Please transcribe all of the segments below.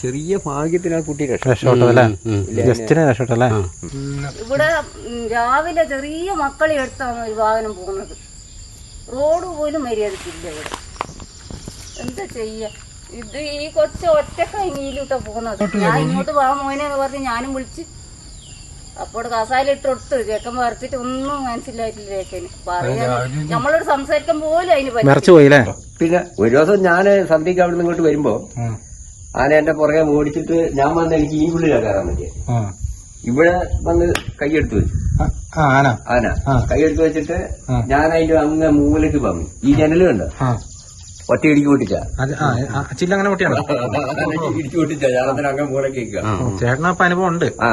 ചെറിയ ഭാഗ്യത്തിന് ആ കുട്ടി രക്ഷ രക്ഷപ്പെട്ടതല്ലേ? ജസ്റ്റിന് രക്ഷപ്പെട്ടല്ലേ ഇവിടെ രാവിലെ ചെറിയ മക്കളെ എടുത്താണ് ഒരു വാഹനം പോകുന്നത്. റോഡ് പോലും മര്യാദക്കില്ല ഇവിടെ. എന്താ ചെയ്യ? ഇത് ഈ കൊച്ചു ഒറ്റക്ക ഇനിയിലൂട്ട പോകുന്നത്? ഞാൻ ഇങ്ങോട്ട് വാ മോനെ എന്ന് പറഞ്ഞ് ഞാനും വിളിച്ച് അപ്പോൾ കസാലിട്ട് കൊടുത്ത് ചേക്കൻ വരച്ചിട്ട് ഒന്നും മനസ്സിലായിട്ടില്ല ചേക്കന് പറയാൻ നമ്മളോട് സംസാരിക്കാൻ പോലും അതിന് പറ്റും പോയില്ലേ പിന്നെ ഒരു ദിവസം ഞാൻ സന്ധ്യക്ക് അവിടെ നിന്ന് ഇങ്ങോട്ട് വരുമ്പോ ആന എന്റെ പുറകെ ഓടിച്ചിട്ട് ഞാൻ വന്ന് എനിക്ക് ഈ പുള്ളി കയറാൻ പറ്റിയ. ഇവിടെ വന്ന് കൈയെടുത്ത് വെച്ചു. ആ ആന. ആന. കൈയെടുത്ത് വെച്ചിട്ട് ഞാൻ അതിന്റെ അങ്ങ് മൂലക്ക് പമ്മി ഈ ജനലും ഉണ്ട് ആ. ഒറ്റയിടിക്ക് പൊട്ടിച്ച. ചില്ല അങ്ങനെ പൊട്ടിയാണ്? ഇടിച്ചു പൊട്ടിച്ച. അങ്ങനെ മൂലക്ക് ചേട്ടനപ്പൊ അനുഭവം ഉണ്ട്. ആ.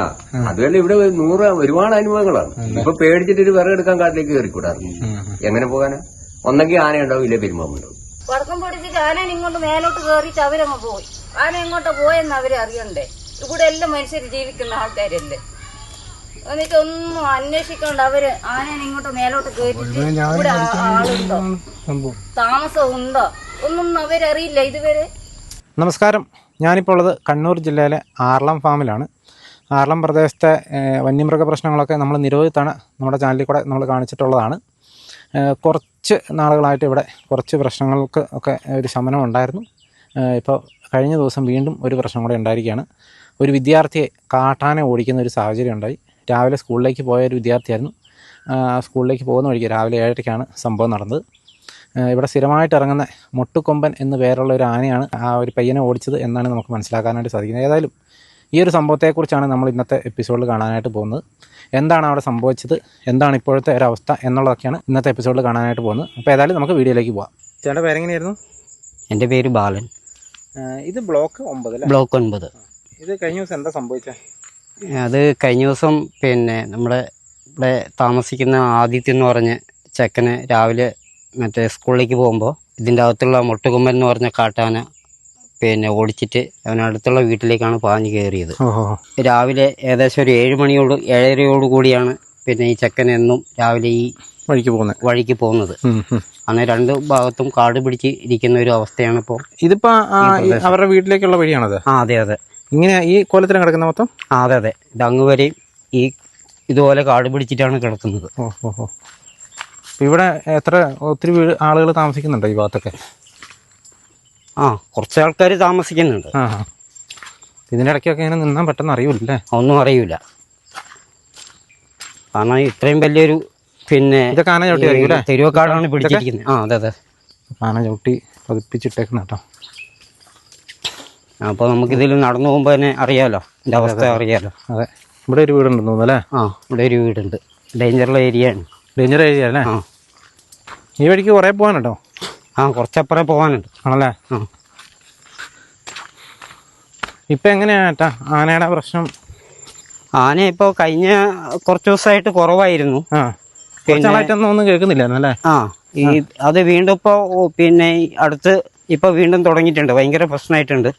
അതുപോലെ ഇവിടെ നൂറ് ഒരുപാട് അനുഭവങ്ങളാണ്. ഇപ്പൊ പേടിച്ചിട്ട് ഒരു വിറകെടുക്കാൻ കാട്ടിലേക്ക് കയറിക്കൂടാറുണ്ട് എങ്ങനെ പോകാനാ? ഒന്നെങ്കിൽ ആന ഉണ്ടാവും ഇല്ലേ പെരുമാമുണ്ടാവും വടക്കം പൊടിച്ചിട്ട് ആന ഇങ്ങോട്ട് മേലോട്ട് കയറി ചവരങ്ങ് പോയി. ആന എങ്ങോട്ടാ പോയെന്ന് അവരെ അറിയണ്ടേ? ഇവിടെ എല്ലാം മനുഷ്യർ ജീവിക്കുന്ന ആൾക്കാരല്ലേ. എന്നിട്ട് ഒന്നും അന്വേഷിക്കാണ്ട് അവർ ആനേനെ ഇങ്ങോട്ട് മേലോട്ട് കയറ്റിട്ട് ഇവിടെ ആളുണ്ടോ? താമസം ഉണ്ടോ ഒന്നും അവരറിയില്ല ഇതുവരെ. നമസ്കാരം. ഞാനിപ്പോൾ ഉള്ളത് കണ്ണൂർ ജില്ലയിലെ ആർളം ഫാമിലാണ്. ആർളം പ്രദേശത്തെ വന്യമൃഗ പ്രശ്നങ്ങളൊക്കെ നമ്മൾ നിരവധി തവണ നമ്മുടെ ചാനലിൽ കൂടെ നമ്മൾ കാണിച്ചിട്ടുള്ളതാണ്. കുറച്ച് നാളുകളായിട്ട് ഇവിടെ കുറച്ച് പ്രശ്നങ്ങൾക്ക് ഒക്കെ ഒരു ശമനം ഉണ്ടായിരുന്നു. ഇപ്പോൾ കഴിഞ്ഞ ദിവസം വീണ്ടും ഒരു പ്രശ്നം കൂടെ ഉണ്ടായിരിക്കുകയാണ്. ഒരു വിദ്യാർത്ഥിയെ കാട്ടാനെ ഓടിക്കുന്ന ഒരു സാഹചര്യം ഉണ്ടായി. രാവിലെ സ്കൂളിലേക്ക് പോയ ഒരു വിദ്യാർത്ഥിയായിരുന്നു. സ്കൂളിലേക്ക് പോകുന്ന വഴിക്ക് രാവിലെ ഏഴരയ്ക്കാണ് സംഭവം നടന്നത്. ഇവിടെ സ്ഥിരമായിട്ട് ഇറങ്ങുന്ന മുട്ടുകൊമ്പൻ എന്ന് പേരുള്ള ഒരു ആനയാണ് ആ ഒരു പയ്യനെ ഓടിച്ചത് എന്നാണ് നമുക്ക് മനസ്സിലാക്കാനായിട്ട് സാധിക്കുന്നത്. ഏതായാലും ഈ ഒരു സംഭവത്തെക്കുറിച്ചാണ് നമ്മൾ ഇന്നത്തെ എപ്പിസോഡിൽ കാണാനായിട്ട് പോകുന്നത്. എന്താണ് അവിടെ സംഭവിച്ചത്? എന്താണ് ഇപ്പോഴത്തെ ഒരവസ്ഥ എന്നുള്ളതൊക്കെയാണ് ഇന്നത്തെ എപ്പിസോഡിൽ കാണാനായിട്ട് പോകുന്നത്. അപ്പോൾ ഏതായാലും നമുക്ക് വീഡിയോയിലേക്ക് പോകാം ചേട്ടന്റെ പേരെങ്ങനെയായിരുന്നു? എന്റെ പേര് ബാലൻ. ഇത് ബ്ലോക്ക് ഒമ്പത് അല്ലേ? ബ്ലോക്ക് ഒൻപത് ഇത് കഴിഞ്ഞ ദിവസം എന്താ സംഭവിച്ചത് അത് കഴിഞ്ഞ ദിവസം പിന്നെ നമ്മുടെ ഇവിടെ താമസിക്കുന്ന ആദിത്യം എന്ന് പറഞ്ഞ ചെക്കന് രാവിലെ മറ്റേ സ്കൂളിലേക്ക് പോകുമ്പോൾ ഇതിന്റെ അകത്തുള്ള മുട്ടുകൊമ്പൻ എന്ന് പറഞ്ഞ കാട്ടാന പിന്നെ ഓടിച്ചിട്ട് അവനടുത്തുള്ള വീട്ടിലേക്കാണ് പാഞ്ഞു കയറിയത്. രാവിലെ ഏകദേശം ഒരു ഏഴ് മണിയോട് ഏഴരയോട് കൂടിയാണ് പിന്നെ ഈ ചെക്കൻ എന്നും രാവിലെ ഈ വഴിക്ക് പോകുന്നത് വഴിക്ക് പോകുന്നത്. അന്ന് രണ്ട് ഭാഗത്തും കാട് പിടിച്ച് ഇരിക്കുന്ന ഒരു അവസ്ഥയാണ് ഇപ്പോ ഇതിപ്പോ അവരുടെ വീട്ടിലേക്കുള്ള വഴിയാണത്? ആ അതെ അതെ. ഇങ്ങനെ ഈ കോലത്തിലും കിടക്കുന്ന മൊത്തം? ആ അതെ അതെ. ഇത് അങ്ങ് വരെയും ഈ ഇതുപോലെ കാട് പിടിച്ചിട്ടാണ് കിടക്കുന്നത്. ഇവിടെ എത്ര ഒത്തിരി വീട് ആളുകൾ താമസിക്കുന്നുണ്ടോ ഈ ഭാഗത്തൊക്കെ? ആ കുറച്ച് ആൾക്കാർ താമസിക്കുന്നുണ്ട്. ഇടയ്ക്കൊക്കെ ഇങ്ങനെ നിന്നാൻ പെട്ടെന്ന് അറിയൂലേ ഒന്നും അറിയൂല. കാരണം ഇത്രയും വലിയൊരു പിന്നെ തെരുവക്കാടാണ് പിടിച്ചിരിക്കുന്നത്. ആ അതെ അതെ. ആന ചവിട്ടി പതിപ്പിച്ചിട്ടേക്കണം കേട്ടോ. അപ്പോൾ നമുക്കിതിൽ നടന്നു പോകുമ്പോൾ തന്നെ അറിയാലോ. എന്റെ അവസ്ഥ അറിയാലോ. അതെ. ഇവിടെ ഒരു വീടുണ്ടെന്ന് തോന്നുന്നു അല്ലേ? ആ ഇവിടെ ഒരു വീടുണ്ട്. ഡേഞ്ചറുള്ള ഏരിയ ആണ്. ഡേഞ്ചർ ഏരിയ അല്ലേ? ആ. ഈ വഴിക്ക് കുറേ പോകാൻ കേട്ടോ ആ കുറച്ചപ്പുറം പോകാനുണ്ട്. ആണല്ലേ? ആ. ഇപ്പം എങ്ങനെയാ ഏട്ടാ ആനയുടെ പ്രശ്നം? ആന ഇപ്പോൾ കഴിഞ്ഞ കുറച്ചു ദിവസമായിട്ട് കുറവായിരുന്നു. ആ. കുറച്ച് നാളായിട്ടൊന്നും ഒന്നും കേൾക്കുന്നില്ലായിരുന്നു അല്ലേ? ആ ഈ അത് വീണ്ടും ഇപ്പോ പിന്നെ അടുത്ത് ഇപ്പൊ വീണ്ടും തുടങ്ങിയിട്ടുണ്ട്. ഭയങ്കര പ്രശ്നമായിട്ടുണ്ട്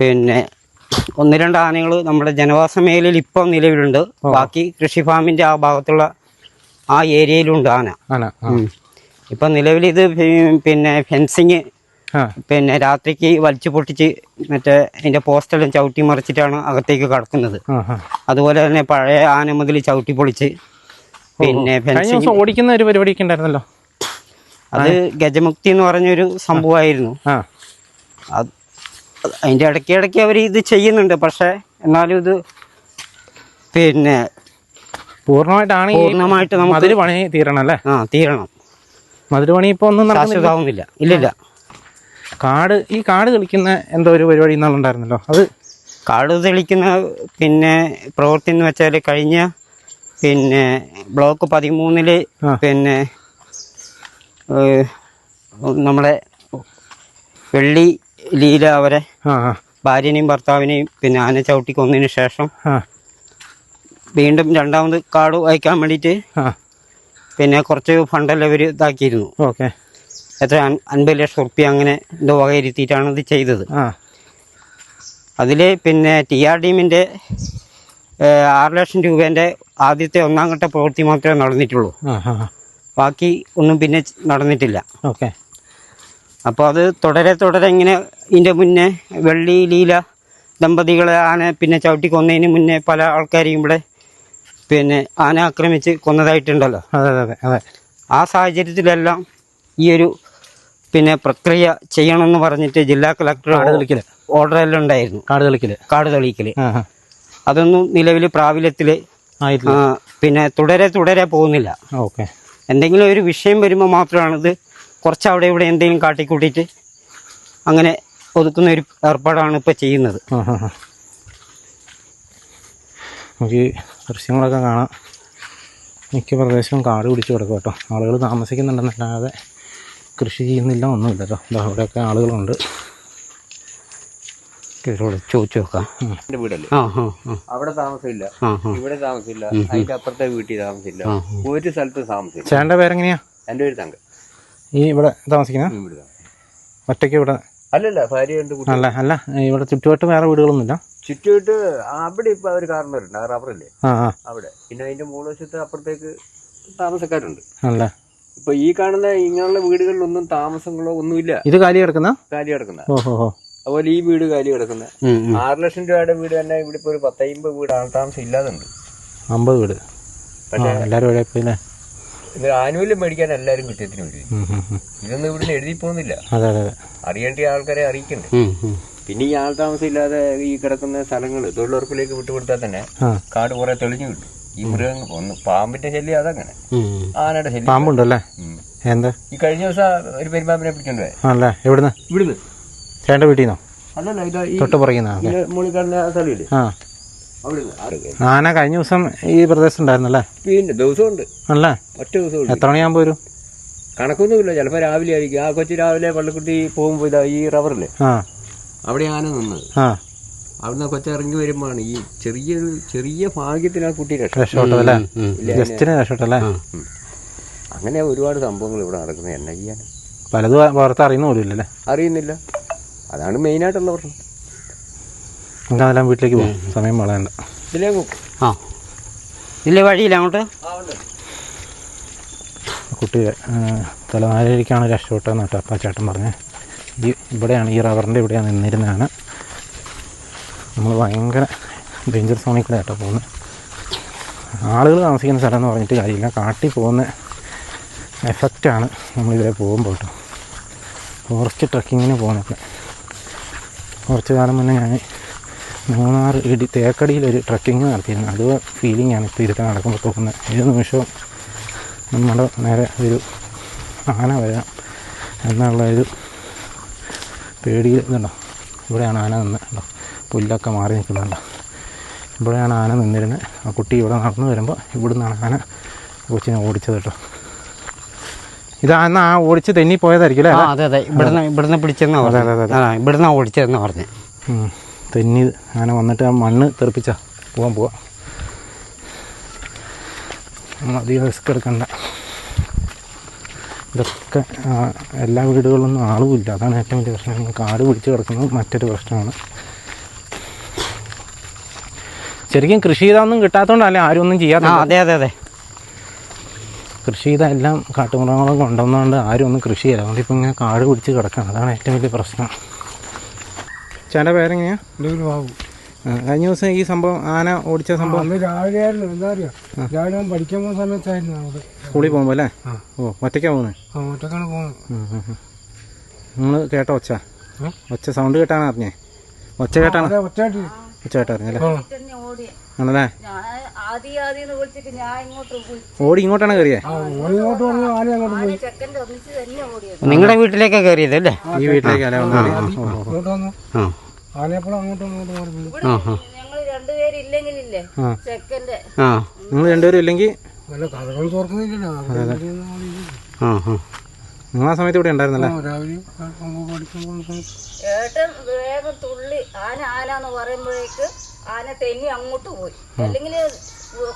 പിന്നെ ഒന്ന് രണ്ട് ആനകൾ നമ്മുടെ ജനവാസ മേഖലയിൽ ഇപ്പം നിലവിലുണ്ട്. ബാക്കി കൃഷി ഫാമിന്റെ ആ ഭാഗത്തുള്ള ആ ഏരിയയിലുണ്ട് ആന. ഇപ്പൊ നിലവിൽ ഇത് പിന്നെ ഫെൻസിങ് പിന്നെ രാത്രിക്ക് വലിച്ചു പൊട്ടിച്ച് മറ്റേ അതിന്റെ പോസ്റ്റെല്ലാം ചവിട്ടി മറിച്ചിട്ടാണ് അകത്തേക്ക് കടക്കുന്നത്. അതുപോലെ തന്നെ പഴയ ആന മുതൽ ചവിട്ടി പൊളിച്ച് പിന്നെ കഴിഞ്ഞ ദിവസം ഓടിക്കുന്ന ഒരു പരിപാടിയൊക്കെ ഉണ്ടായിരുന്നല്ലോ. അത് ഗജമുക്തി എന്ന് പറഞ്ഞൊരു സംഭവമായിരുന്നു. അതിന്റെ ഇടയ്ക്ക് ഇടയ്ക്ക് അവർ ഇത് ചെയ്യുന്നുണ്ട്. പക്ഷെ എന്നാലും ഇത് പിന്നെ പൂർണമായിട്ടാണ് പൂർണമായിട്ട് നമുക്ക് മതിൽ പണി തീരണം അല്ലേ? ആ തീരണം. മധുര പണി ഇപ്പൊ ഒന്നും നടക്കുന്നില്ല. ഇല്ലില്ല. കാട് ഈ കാട് കളിക്കുന്ന എന്തോ ഒരു പരിപാടി ഇന്നാളുണ്ടായിരുന്നല്ലോ. അത് കാട് തെളിക്കുന്ന പിന്നെ പ്രവൃത്തി എന്ന് വെച്ചാൽ കഴിഞ്ഞ പിന്നെ ബ്ലോക്ക് പതിമൂന്നിൽ. പിന്നെ നമ്മളെ വെള്ളി ലീല അവരെ ഭാര്യനെയും ഭർത്താവിനെയും പിന്നെ ആന ചവിട്ടി കൊന്നതിന് ശേഷം വീണ്ടും രണ്ടാമത് കാട് വായിക്കാൻ വേണ്ടിയിട്ട് പിന്നെ കുറച്ച് ഫണ്ടെല്ലാം ഇവർ ഇതാക്കിയിരുന്നു. ഓക്കെ. എത്ര അൻ- അൻപത് ലക്ഷം റുപ്യ അങ്ങനെ എന്തോ വകയിരുത്തിയിട്ടാണ് ഇത് ചെയ്തത്. ആ. അതിൽ പിന്നെ ടി ആർ ടീമിന്റെ ആറ് ലക്ഷം രൂപേന്റെ ആദ്യത്തെ ഒന്നാം ഘട്ട പ്രവൃത്തി മാത്രമേ നടന്നിട്ടുള്ളൂ. ബാക്കി ഒന്നും പിന്നെ നടന്നിട്ടില്ല. ഓക്കെ. അപ്പോൾ അത് തുടരെ തുടരെ ഇങ്ങനെ ഇതിന്റെ മുന്നേ വെള്ളി ലീല ദമ്പതികളെ ആന പിന്നെ ചവിട്ടി കൊന്നതിന് മുന്നേ പല ആൾക്കാരെയും ഇവിടെ പിന്നെ ആന ആക്രമിച്ച് കൊന്നതായിട്ടുണ്ടല്ലോ. അതെ അതെ അതെ ആ സാഹചര്യത്തിലെല്ലാം ഈ ഒരു പിന്നെ പ്രക്രിയ ചെയ്യണമെന്ന് പറഞ്ഞിട്ട് ജില്ലാ കളക്ടർ ഓർഡർ എല്ലാം ഉണ്ടായിരുന്നു. കാട് തെളിക്കൽ. കാട് തെളിക്കൽ. അതൊന്നും നിലവിൽ പ്രാബല്യത്തിൽ പിന്നെ തുടരെ തുടരെ പോകുന്നില്ല. ഓക്കെ. എന്തെങ്കിലും ഒരു വിഷയം വരുമ്പോൾ മാത്രമാണിത് കുറച്ച് അവിടെ ഇവിടെ എന്തെങ്കിലും കാട്ടിക്കൂട്ടിയിട്ട് അങ്ങനെ ഒതുക്കുന്ന ഒരു ഏർപ്പാടാണ് ഇപ്പോൾ ചെയ്യുന്നത്. നമുക്ക് ദൃശ്യങ്ങളൊക്കെ കാണാം. മിക്ക പ്രദേശവും കാട് പിടിച്ച് കിടക്കും കേട്ടോ. ആളുകൾ താമസിക്കുന്നുണ്ടെന്നല്ലാതെ കൃഷി ചെയ്യുന്നില്ല ഒന്നുമില്ല കേട്ടോ. അവിടെയൊക്കെ ആളുകളുണ്ട്. ഇവരോട് ചോദിച്ചു നോക്കാം. എന്റെ വീടല്ലേ? ആ ആ ആ. അവിടെ താമസമില്ല. ആ ആ. ഇവിടെ താമസമില്ല. അതിന്റെ അപ്പുറത്തെ വീട്ടിൽ താമസമില്ല. ഒരു സ്ഥലത്ത് താമസമില്ല. ചേട്ടന്റെ പേരെങ്ങനെയാ? എന്റെ പേര് തങ്ക. ഈ ഇവിടെ താമസിക്കുന്ന? ഇവിടെ താമസം. ഒറ്റയ്ക്ക് ഇവിടെ? അല്ലല്ല ഭാര്യ ഉണ്ട് കുട്ടി. അല്ല അല്ല. ഇവിടെ ചുറ്റുവട്ടം വേറെ വീടുകളൊന്നുമില്ല? ചുറ്റുമായിട്ട് അവിടെ ഇപ്പൊ ഒരു കാരണവരുണ്ട് ആ റബ്ബറല്ലേ? ആ ആ. അവിടെ. പിന്നെ അതിന്റെ മൂലവശത്ത് അപ്പുറത്തേക്ക് താമസക്കാരുണ്ട്. അല്ല. ഇപ്പൊ ഈ കാണുന്ന ഇങ്ങനെയുള്ള വീടുകളിലൊന്നും താമസങ്ങളോ ഒന്നുമില്ല. ഇത് കാലി കിടക്കുന്ന? കാലി കിടക്കുന്ന. ഓഹോ. അതുപോലെ ഈ വീട് കാലി കിടക്കുന്ന. ഉം, ഉം. ആറ് ലക്ഷം രൂപയുടെ വീട് തന്നെ ഇവിടെ ഇപ്പൊ ഒരു പത്തമ്പത് വീട് ആൾതാമസം ഇല്ലാതുണ്ട് അമ്പത് വീട്? പക്ഷേ എല്ലാവരും ഇത് മേടിക്കാൻ എല്ലാവരും കിട്ടിയതിനു വേണ്ടി. ഇതൊന്നും ഇവിടുന്ന് എഴുതി പോകുന്നില്ല. അറിയേണ്ട ആൾക്കാരെ അറിയിക്കണ്ടേ. പിന്നെ ഈ ആൾ താമസം ഇല്ലാതെ ഈ കിടക്കുന്ന സ്ഥലങ്ങൾ തൊഴിലുറപ്പിലേക്ക് വിട്ടുകൊടുത്താൽ തന്നെ കാട് കുറെ തെളിഞ്ഞു കിട്ടും. ഈ മൃഗങ്ങൾ ഒന്ന് പാമ്പിന്റെ ശല്യം അതങ്ങനെ. ആനയുടെ ശല്യം. പാമ്പുണ്ടല്ലേ. എന്താ? ഈ കഴിഞ്ഞ ദിവസം ഒരു പെരുമ്പാമ്പിനെ പിടിക്കണ്ടേ ഇവിടുന്ന് ഇവിടുന്ന്. ചേട്ടന്റെ വീട്ടിൽ നിന്നോ? തൊട്ട് അതെ ആ ആന കഴിഞ്ഞ ദിവസം ഈ പ്രദേശം ഉണ്ടായിരുന്നല്ലേ? പിന്നെ ദിവസമുണ്ട്. അല്ലേ? ഒറ്റ ദിവസം എത്ര മണിയാകുമ്പോൾ വരും? കണക്കൊന്നുമില്ല ചിലപ്പോൾ രാവിലെ ആയിരിക്കും. ആ കൊച്ചു രാവിലെ പള്ളിക്കുട്ടി പോകുമ്പോൾ ഇതാ ഈ റബ്ബറിൽ ആ. അവിടെ ആന നിന്നത്. ആ. അവിടുന്ന് ആ കൊച്ചു ഇറങ്ങി വരുമ്പോഴാണ് ഈ ചെറിയൊരു ചെറിയ ഭാഗ്യത്തിന് ആ കുട്ടി രക്ഷപ്പെട്ടല്ലേ? അങ്ങനെ ഒരുപാട് സംഭവങ്ങൾ ഇവിടെ നടക്കുന്നത് എന്നാ ചെയ്യാൻ. പലതും പുറത്ത് അറിയുന്ന പോലും ഇല്ലല്ലേ? അറിയുന്നില്ല. അതാണ് മെയിനായിട്ടുള്ള പ്രശ്നം. നമുക്ക് അതെല്ലാം വീട്ടിലേക്ക് പോകും സമയം വളയണ്ട ഇതിലേക്ക് ആ. ഇല്ല വഴിയില്ല അങ്ങോട്ട്? കുട്ടി തലനാരിക്കാണ് രക്ഷപ്പെട്ടതെന്ന് കേട്ടോ അപ്പം ചേട്ടൻ പറഞ്ഞേ. ഈ ഇവിടെയാണ് ഈ റബ്ബറിന്റെ ഇവിടെയാണ് നിന്നിരുന്നതാണ്. നമ്മൾ ഭയങ്കര ഡേഞ്ചർ സോണിൽ കൂടെ കേട്ടോ പോകുന്നത് ആളുകൾ താമസിക്കുന്ന സ്ഥലം എന്ന് പറഞ്ഞിട്ട് കാര്യമില്ല. കാട്ടിൽ പോകുന്ന എഫക്റ്റാണ് നമ്മളിതിലെ പോകുമ്പോൾ കേട്ടോ. ഫോറസ്റ്റ് ട്രക്കിങ്ങിന് പോകുന്നൊക്കെ കുറച്ച് കാലം മുന്നേ ഞാൻ മൂന്നാർ ഇടി തേക്കടിയിലൊരു ട്രക്കിങ് നടത്തിയിരുന്നു. അത് ഫീലിംഗ് ആണ് ഇപ്പോൾ ഇതൊക്കെ നടക്കുമ്പോൾ തോന്നുന്നത് ഏത് നിമിഷവും നമ്മുടെ നേരെ ഒരു ആന വരാം എന്നുള്ള ഒരു പേടിയിൽ ഇതുണ്ടോ? ഇവിടെയാണ് ആന നിന്ന് ഉണ്ടോ പുല്ലൊക്കെ മാറി നിൽക്കുന്നുണ്ടോ? ഇവിടെയാണ് ആന നിന്നിരുന്നത് ആ കുട്ടി ഇവിടെ നടന്നു വരുമ്പോൾ ഇവിടുന്നാണ് ആന കൊച്ചിനെ ഓടിച്ചത് കേട്ടോ. ഇത് അന്ന് ആ ഓടിച്ച് തെന്നി പോയതായിരിക്കും അല്ലേ? അതെ അതെ. ഇവിടുന്ന് ഇവിടുന്ന് പിടിച്ചെന്നാ അതെ, അതെ, പറഞ്ഞു അതെ. ആ ഇവിടുന്ന് ഓടിച്ചതെന്ന് പറഞ്ഞു. തെന്നി അങ്ങനെ വന്നിട്ട് ആ മണ്ണ് തെറിപ്പിച്ച. പോവാൻ പോവാം. അധികം റിസ്ക് എടുക്കണ്ട. ഇതൊക്കെ എല്ലാ വീടുകളിലൊന്നും ആളുമില്ല അതാണ് ഏറ്റവും വലിയ പ്രശ്നം. കാട് പിടിച്ച് കിടക്കുന്നത് മറ്റൊരു പ്രശ്നമാണ്. ശരിക്കും കൃഷി ചെയ്താൽ ഒന്നും കിട്ടാത്തതുകൊണ്ടല്ലേ ആരും ഒന്നും ചെയ്യാതെ ചെയ്യാത്ത അതെ അതെ അതെ. കൃഷി ഇതെല്ലാം എല്ലാം കാട്ടുമൃഗങ്ങളും കൊണ്ടുവന്നുകൊണ്ട് ആരും ഒന്നും കൃഷി ചെയ്യില്ല. അതുകൊണ്ട് ഇപ്പം ഇങ്ങനെ കാട് പിടിച്ച് കിടക്കണം. അതാണ് ഏറ്റവും വലിയ പ്രശ്നം. ചേട്ടന്റെ പേരെങ്ങനെയാ? കഴിഞ്ഞ ദിവസം ഈ സംഭവം ആന ഓടിച്ച സംഭവം അന്ന് രാവിലെ ആയിരുന്നു. എന്താ അറിയാ? രാവിലെ ഞാൻ പഠിക്കാൻ പോകുന്ന സമയത്തായിരുന്നു അവിടെ. സ്കൂളിൽ പോകുമ്പോൾ അല്ലേ? ഓ ഒറ്റയ്ക്കാ പോകുന്നത് ആ ഒറ്റക്കാണ് പോകുന്നത് നിങ്ങൾ കേട്ടോ ഒച്ച? ഒച്ച സൗണ്ട് കേട്ടാണ് അറിഞ്ഞേ? ഒച്ച കേട്ടാണ്? ഒച്ച കേട്ടാ ആണല്ലേ? ഞാൻ ആദ്യം ആദ്യം വിളിച്ചിട്ട് ഞാൻ ഇങ്ങോട്ട് പോയി ഓടി ഇങ്ങോട്ടാണ് കയറിയേ? ആ ഓൻ ഇങ്ങോട്ട് പറഞ്ഞു അങ്ങോട്ട് പോയി. ചെക്കന്റെ ഒന്നിച്ച് തന്നെ ഓടിയത്. നിങ്ങളുടെ വീട്ടിലേക്കാ കയറിയത് അല്ലേ? ഈ വീട്ടിലേക്ക് അല്ലേ. നിങ്ങൾ രണ്ടുപേരും ഇല്ലെങ്കിൽ? ആ ആ. നിങ്ങൾ ആ സമയത്ത് ഇവിടെ ഉണ്ടായിരുന്നല്ലേ? രാവിലെ നമുക്ക് പഠിക്കാൻ പോകുന്ന സമയത്ത്. ഏട്ടൻ വേഗം തുള്ളി ആന ആന എന്ന് പറയുമ്പോഴേക്ക് ആന തെന്നി അങ്ങോട്ട് പോയി. അല്ലെങ്കിൽ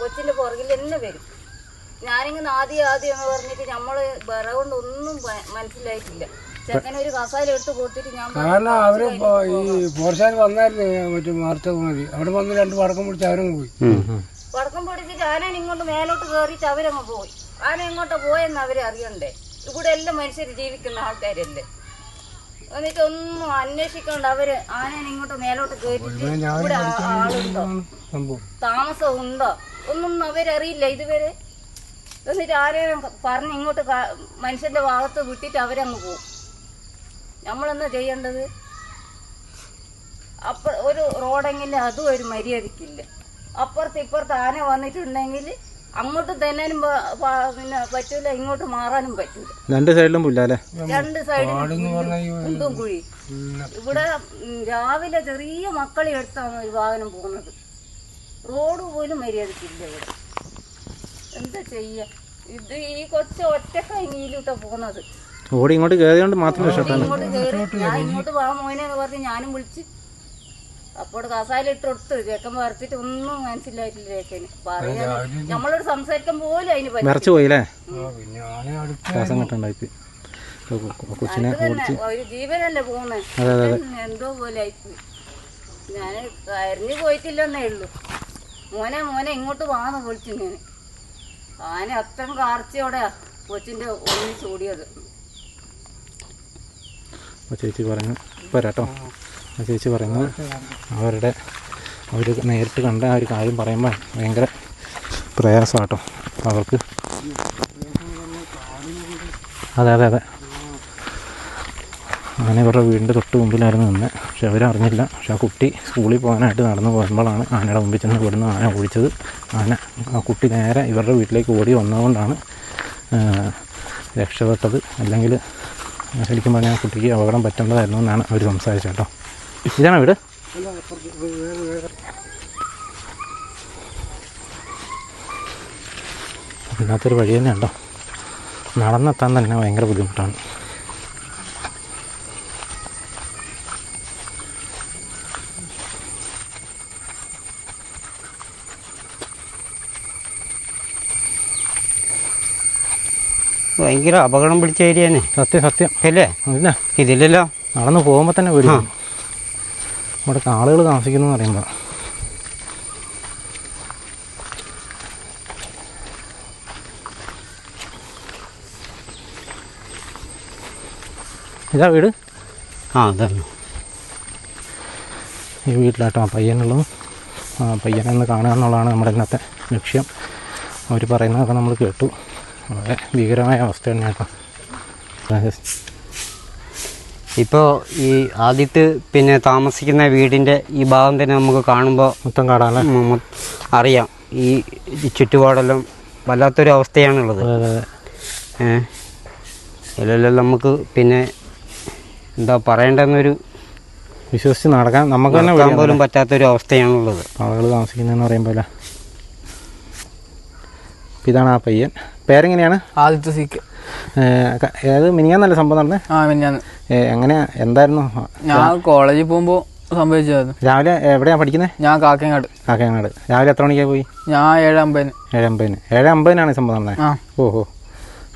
കൊച്ചിന്റെ പുറകിൽ തന്നെ വരും. ഞാനിങ്ങനെ ആദ്യം ആദ്യം എന്ന് പറഞ്ഞിട്ട് നമ്മൾ വിറകൊണ്ട് ഒന്നും മനസ്സിലായിട്ടില്ല. ചെക്കനെ ഒരു കസാല എടുത്ത് കൊടുത്തിട്ട് ഞാൻ കാരണം അവർ ഈ പോർച്ചാൻ വന്നായിരുന്നു മറ്റേ മാർച്ച മതി അവിടെ വന്ന് രണ്ട് പടക്കം പിടിച്ച് അവരും പോയി. പടക്കം പിടിച്ചിട്ട് ആന ഇങ്ങോട്ട് മേലോട്ട് കയറിയിട്ട് അവരങ്ങ് പോയി. ആന ഇങ്ങോട്ട് പോയെന്ന് അവരെ അറിയണ്ടേ? ഇവിടെ എല്ലാം മനുഷ്യർ ജീവിക്കുന്ന ആൾക്കാരല്ലേ. എന്നിട്ട് ഒന്നും അന്വേഷിക്കാണ്ട്. അവർ ആനേനെ ഇങ്ങോട്ട് മേലോട്ട് കയറ്റിട്ട് ഇവിടെ ആളുണ്ടോ? താമസം ഉണ്ടോ ഒന്നും അവരറിയില്ല ഇതുവരെ. എന്നിട്ട് ആരെയും പറഞ്ഞ് ഇങ്ങോട്ട് മനുഷ്യന്റെ ഭാഗത്ത് വിട്ടിട്ട് അവരങ്ങ് പോകും നമ്മളെന്താ ചെയ്യേണ്ടത്? അപ്പ ഒരു റോഡെങ്കിലും അതും ഒരു മര്യാദക്കില്ല അപ്പുറത്ത് ഇപ്പുറത്ത് ആന വന്നിട്ടുണ്ടെങ്കിൽ അങ്ങോട്ട് തന്നാനും പിന്നെ പറ്റൂല ഇങ്ങോട്ട് മാറാനും പറ്റൂല. രണ്ട് സൈഡിലും പുല്ലല്ലേ രണ്ട് സൈഡിലും കുന്തും കുഴി ഇവിടെ രാവിലെ ചെറിയ മക്കളെ എടുത്താണ് ഒരു വാഹനം പോകുന്നത്. റോഡ് പോലും മര്യാദക്കില്ല ഇവിടെ. എന്താ ചെയ്യ? ഇത് ഈ കൊച്ച ഒറ്റക്ക കൈനിയിലൂട്ടാ പോകുന്നത്. ഓടി ഇങ്ങോട്ട് കയറിയോണ്ട് മാത്രം ഇങ്ങോട്ട് കയറി ഞാൻ ഇങ്ങോട്ട് വാ മോനെ എന്ന് പറഞ്ഞ് ഞാനും വിളിച്ച് അപ്പോൾ കസാലിട്ട് കൊടുത്ത് ചെക്കൻ വരച്ചിട്ട് ഒന്നും മനസ്സിലായിട്ടില്ല ചെക്കന് പറയാൻ നമ്മളോട് സംസാരിക്കാൻ പോലും അതിന് മറച്ചു പോയില്ലേ? പിന്നെ ആന അടുത്ത് ശ്വാസം കെട്ടുണ്ടായി കൊച്ചിനെ തന്നെ ഒരു ജീവനല്ലേ പോകുന്നത് എന്തോ പോലെ ആയിപ്പോയി. ഞാൻ കരഞ്ഞു പോയിട്ടില്ലെന്നേ ഉള്ളൂ. മോനെ മോനെ ഇങ്ങോട്ട് വാന്ന് വിളിച്ചു ഞാൻ ആന അത്രയും കാർച്ചയോടെ കൊച്ചിന്റെ ഒന്നിച്ചോടിയത് ചേച്ചി പറഞ്ഞു. പോരാട്ടോ. ചേച്ചി പറയുന്നത്. അവരുടെ അവർ നേരിട്ട് കണ്ട ആ ഒരു കാര്യം പറയുമ്പോൾ ഭയങ്കര പ്രയാസമാട്ടോ. അവർക്ക് അതെ അതെ അതെ. അങ്ങനെ ഇവരുടെ വീടിന്റെ തൊട്ട് മുമ്പിലായിരുന്നു നിന്ന്. പക്ഷെ അവരറിഞ്ഞില്ല. പക്ഷെ ആ കുട്ടി സ്കൂളിൽ പോകാനായിട്ട് നടന്നു പോകുമ്പോഴാണ് ആനയുടെ മുമ്പിൽ ചെന്ന് ഇവിടുന്ന് ആന ഓടിച്ചത്. ആന ആ കുട്ടി നേരെ ഇവരുടെ വീട്ടിലേക്ക് ഓടി വന്നതുകൊണ്ടാണ് രക്ഷപ്പെട്ടത്. അല്ലെങ്കിൽ ശരിക്കും പറഞ്ഞാൽ ആ കുട്ടിക്ക് അപകടം പറ്റേണ്ടതായിരുന്നു എന്നാണ് അവർ സംസാരിച്ചത് കേട്ടോ. ഇതാണോ വീട്. ഇതിനകത്തൊരു വഴി തന്നെ ഉണ്ടോ? നടന്നെത്താൻ തന്നെ ഭയങ്കര ബുദ്ധിമുട്ടാണ്. ഭയങ്കര അപകടം പിടിച്ച ഏരിയനെ സത്യം സത്യം. അല്ലേ? ഇല്ല. ഇതില്ലല്ലോ. നടന്ന് പോകുമ്പോൾ തന്നെ പേടി ഇവിടെ ആളുകൾ താമസിക്കുന്നു എന്ന് പറയുമ്പോൾ ഇതാ വീട്? ആ അതാണ് ഈ വീട്ടിലാട്ടോ ആ പയ്യനുള്ളതും. ആ പയ്യനെ ഒന്ന് കാണുക എന്നുള്ളതാണ് നമ്മുടെ ഇന്നത്തെ ലക്ഷ്യം. അവർ പറയുന്നതൊക്കെ നമ്മൾ കേട്ടു. വളരെ ഭീകരമായ അവസ്ഥ തന്നെയാട്ടോ. ഇപ്പോൾ ഈ ആദ്യത്ത് പിന്നെ താമസിക്കുന്ന വീടിന്റെ ഈ ഭാഗം തന്നെ നമുക്ക് കാണുമ്പോൾ മൊത്തം കാടാല്ലേ അറിയാം. ഈ ചുറ്റുപാടെല്ലാം വല്ലാത്തൊരു അവസ്ഥയാണുള്ളത്. ഇതിലെല്ലാം നമുക്ക് പിന്നെ എന്താ പറയേണ്ടെന്നൊരു വിശ്വസിച്ച് നടക്കാൻ നമുക്ക് തന്നെ. പോലും പറ്റാത്തൊരു അവസ്ഥയാണുള്ളത്. ആളുകൾ താമസിക്കുന്നതെന്ന് പറയുമ്പോൾ ഇതാണ് ആ പയ്യൻ. പേരെങ്ങനെയാണ്? ആദിത്യ ക- ഏത് മിനിയാന്നല്ല സംഭവം നടന്നേ? ആ മിനിയാന്ന് എങ്ങനെയാ? എന്തായിരുന്നു? ഞാൻ കോളേജിൽ പോകുമ്പോൾ സംഭവിച്ചായിരുന്നു രാവിലെ എവിടെയാ പഠിക്കുന്നത് ഞാൻ കാക്കങ്ങാട്. കാക്കയങ്ങാട് രാവിലെ എത്ര മണിക്കാണ് പോയി? ഞാൻ ഏഴ് അമ്പതിന് ഏഴ് അമ്പതിന് ഏഴ് അമ്പതിനാണ് സംഭവം നടന്നത് ഓഹോ.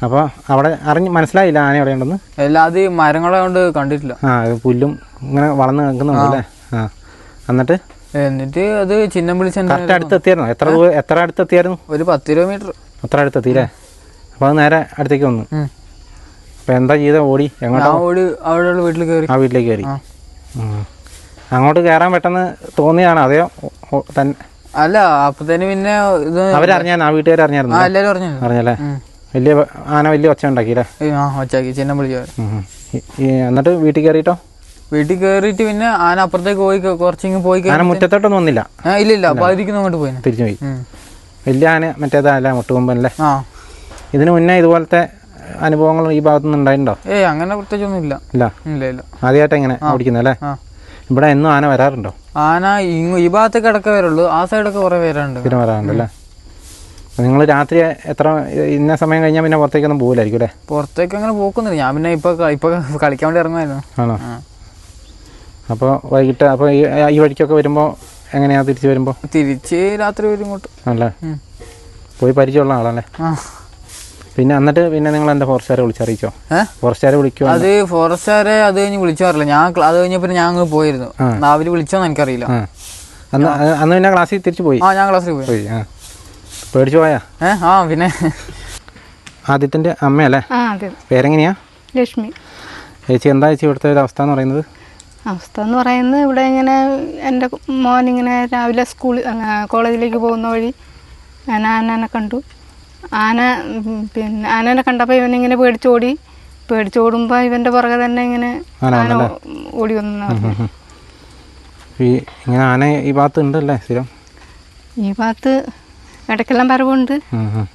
അപ്പോൾ അവിടെ അറിഞ്ഞ് മനസ്സിലായില്ല ആന എവിടെ ഉണ്ടെന്ന്? അത് ഈ മരങ്ങളെ കൊണ്ട് കണ്ടിട്ടില്ല. ആ പുല്ലും ഇങ്ങനെ വളർന്ന് നിൽക്കുന്നുണ്ടല്ലേ? ആ. എന്നിട്ട്? എന്നിട്ട് അത് ചിഹ്നം വിളിച്ച് അടുത്ത് എത്തിയായിരുന്നു എത്ര എത്ര അടുത്ത് എത്തിയായിരുന്നു ഒരു പത്ത് കിലോമീറ്റർ അത്ര അടുത്ത് എത്തിയില്ലേ അപ്പോൾ അത് നേരെ അടുത്തേക്ക് വന്നു. അപ്പോൾ എന്താ ചെയ്ത? ഓടി എങ്ങോട്ടാ? ഓടി അവിടെയുള്ള വീട്ടിൽ കയറി. ആ വീട്ടിലേക്ക് കയറി. അങ്ങോട്ട് കയറാൻ പെട്ടെന്ന് തോന്നിയാണ് അതെയോ? തന്നെ അല്ല അപ്പത്തേന് പിന്നെ ഇത് അവരറിഞ്ഞായിരുന്നു? ആ വീട്ടുകാർ അറിഞ്ഞായിരുന്നു? ആ എല്ലാരും പറഞ്ഞു അറിഞ്ഞല്ലേ? വലിയ ആന വലിയ ഒച്ച ഉണ്ടാക്കിയില്ലേ? ഒച്ചാക്കി ചിഹ്നം വിളിച്ചു എന്നിട്ട് വീട്ടിൽ കയറിയിട്ടോ? വീട്ടിൽ കയറിയിട്ട് പിന്നെ ആന അപ്പുറത്തേക്ക് പോയി കുറച്ചിങ്ങ് പോയി ആന മുറ്റത്തോട്ടൊന്നും വന്നില്ല. ഇല്ല ഇല്ല. അപ്പൊ അതിരിക്കുന്നു അങ്ങോട്ട് പോയി തിരിച്ചു പോയി. വലിയ ആന മറ്റേതല്ല മുട്ടുകൊമ്പനല്ലേ? ആ. ഇതിന് മുന്നേ ഇതുപോലത്തെ അനുഭവങ്ങൾ ഈ ഭാഗത്തുനിന്ന് ഉണ്ടായിട്ടുണ്ടോ? ഏയ് അങ്ങനെ പ്രത്യേകിച്ചൊന്നും ഇല്ല. ഇല്ല? ഇല്ല ഇല്ല. ആദ്യമായിട്ട് എങ്ങനെ ഓടിക്കുന്നല്ലേ അല്ലേ? ഇവിടെ എന്നും ആന വരാറുണ്ടോ? ആന ഈ ഭാഗത്തേക്ക് ഇടയ്ക്ക് വരുള്ളൂ ആ സൈഡൊക്കെ കുറെ പേരുണ്ട് പിന്നെ വരാറുണ്ടല്ലേ നിങ്ങൾ രാത്രി എത്ര ഇന്ന സമയം കഴിഞ്ഞാൽ പിന്നെ പുറത്തേക്കൊന്നും പോകില്ലായിരിക്കും അല്ലേ? പുറത്തേക്ക് അങ്ങനെ പോക്കുന്നില്ല ഞാൻ പിന്നെ ഇപ്പൊ ഇപ്പൊ കളിക്കാൻ വേണ്ടി ഇറങ്ങുമായിരുന്നു ആണോ. അപ്പോൾ വൈകിട്ട് അപ്പോൾ ഈ വഴിക്കൊക്കെ വരുമ്പോൾ എങ്ങനെയാ തിരിച്ച് വരുമ്പോൾ തിരിച്ച് രാത്രി വരും ഇങ്ങോട്ട്. അല്ലേ. പോയി പരിചയമുള്ള ആളല്ലേ? ആ. പിന്നെ എന്നിട്ട് പിന്നെ നിങ്ങൾ എന്താ ഫോറസ്റ്റുകാരെ വിളിച്ചറിയിച്ചോ? ഫോറസ്റ്റുകാരെ വിളിക്കുമോ അത് ഫോറസ്റ്റുകാരെ അത് കഴിഞ്ഞ് വിളിച്ചു ഞാൻ അത് കഴിഞ്ഞപ്പോ ഞാൻ അങ്ങ് പോയിരുന്നു. അവർ വിളിച്ചോന്ന് എനിക്കറിയില്ല. അന്ന് അന്ന് പിന്നെ ക്ലാസ്സിൽ തിരിച്ചു പോയി? ആ ഞാൻ ക്ലാസ്സിൽ പോയി. പേടിച്ചു പോയാ? ആ പിന്നെ. ആദ്യത്തിന്റെ അമ്മയല്ലേ? ആ അതെ. പേരെങ്ങനെയാ? ലക്ഷ്മി. ചേച്ചി എന്താ ചേച്ചി ഇവിടുത്തെ ഒരു അവസ്ഥ എന്ന് പറയുന്നത്? അവസ്ഥ എന്ന് പറയുന്നത് ഇവിടെ ഇങ്ങനെ എന്റെ മോൻ ഇങ്ങനെ രാവിലെ സ്കൂളിൽ കോളേജിലേക്ക് പോകുന്ന വഴി ഞാൻ ആനനെ കണ്ടു. ആന പിന്നെ ആനനെ കണ്ടപ്പോൾ ഇവനിങ്ങനെ പേടിച്ചോടി. പേടിച്ചോടുമ്പോൾ ഇവന്റെ പുറകെ തന്നെ ഇങ്ങനെ ആന ഓടി വന്നു ഈ ഇങ്ങനെ ആന ഈ ഭാഗത്ത് ഉണ്ടല്ലേ സ്ഥിരം? ഈ ഭാഗത്ത് ഇടയ്ക്കെല്ലാം ഉം.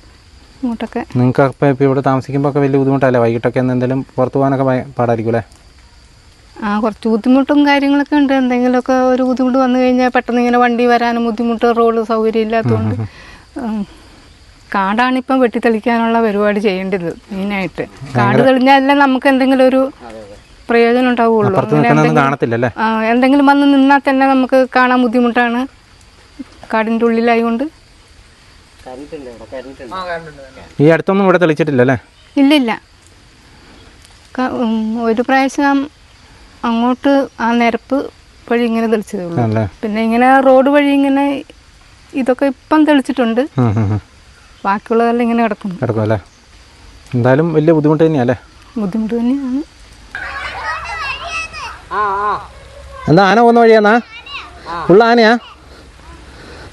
ഇങ്ങോട്ടൊക്കെ. നിങ്ങൾക്ക് അപ്പോൾ ഇപ്പോൾ ഇവിടെ താമസിക്കുമ്പോൾ ഒക്കെ വലിയ ബുദ്ധിമുട്ടല്ലേ? വൈകിട്ടൊക്കെ എന്തെങ്കിലും പുറത്തു പോകാനൊക്കെ പാടായിരിക്കും അല്ലേ ആ കുറച്ച് ബുദ്ധിമുട്ടും കാര്യങ്ങളൊക്കെ ഉണ്ട്. എന്തെങ്കിലുമൊക്കെ ഒരു ബുദ്ധിമുട്ട് വന്നു കഴിഞ്ഞാൽ പെട്ടെന്ന് ഇങ്ങനെ വണ്ടി വരാനും ബുദ്ധിമുട്ട് റോഡ് സൗകര്യം ഇല്ലാത്തതുകൊണ്ട്. ഉം. കാടാണിപ്പം വെട്ടിത്തെളിക്കാനുള്ള പരിപാടി ചെയ്യേണ്ടത് മെയിനായിട്ട് കാട് തെളിഞ്ഞാലേ നമുക്ക് എന്തെങ്കിലും ഒരു പ്രയോജനം ഉണ്ടാവുള്ളൂ. എന്തെങ്കിലും- വന്ന് നിന്നാൽ തന്നെ നമുക്ക് കാണാൻ ബുദ്ധിമുട്ടാണ്. കാടിന്റെ ഉള്ളിലായതുകൊണ്ട് ഈ അടുത്തൊന്നും ഇവിടെ തെളിച്ചിട്ടില്ലല്ലേ? ഇല്ലില്ല. ഒരു പ്രാവശ്യം അങ്ങോട്ട് ആ നിരപ്പ് വഴി ഇങ്ങനെ തെളിച്ചതേ ഉള്ളൂ. പിന്നെ ഇങ്ങനെ റോഡ് വഴി ഇങ്ങനെ ഇതൊക്കെ ഇപ്പം തെളിച്ചിട്ടുണ്ട്. ബാക്കിയുള്ളതെല്ലാം ഇങ്ങനെ കിടക്കും കിടക്കും അല്ലേ? എന്തായാലും വലിയ ബുദ്ധിമുട്ട് തന്നെയല്ലേ ബുദ്ധിമുട്ട് തന്നെയാണ്. എന്താ ആന പോകുന്ന വഴിയാന്നാ ഫുൾ ആനയാ?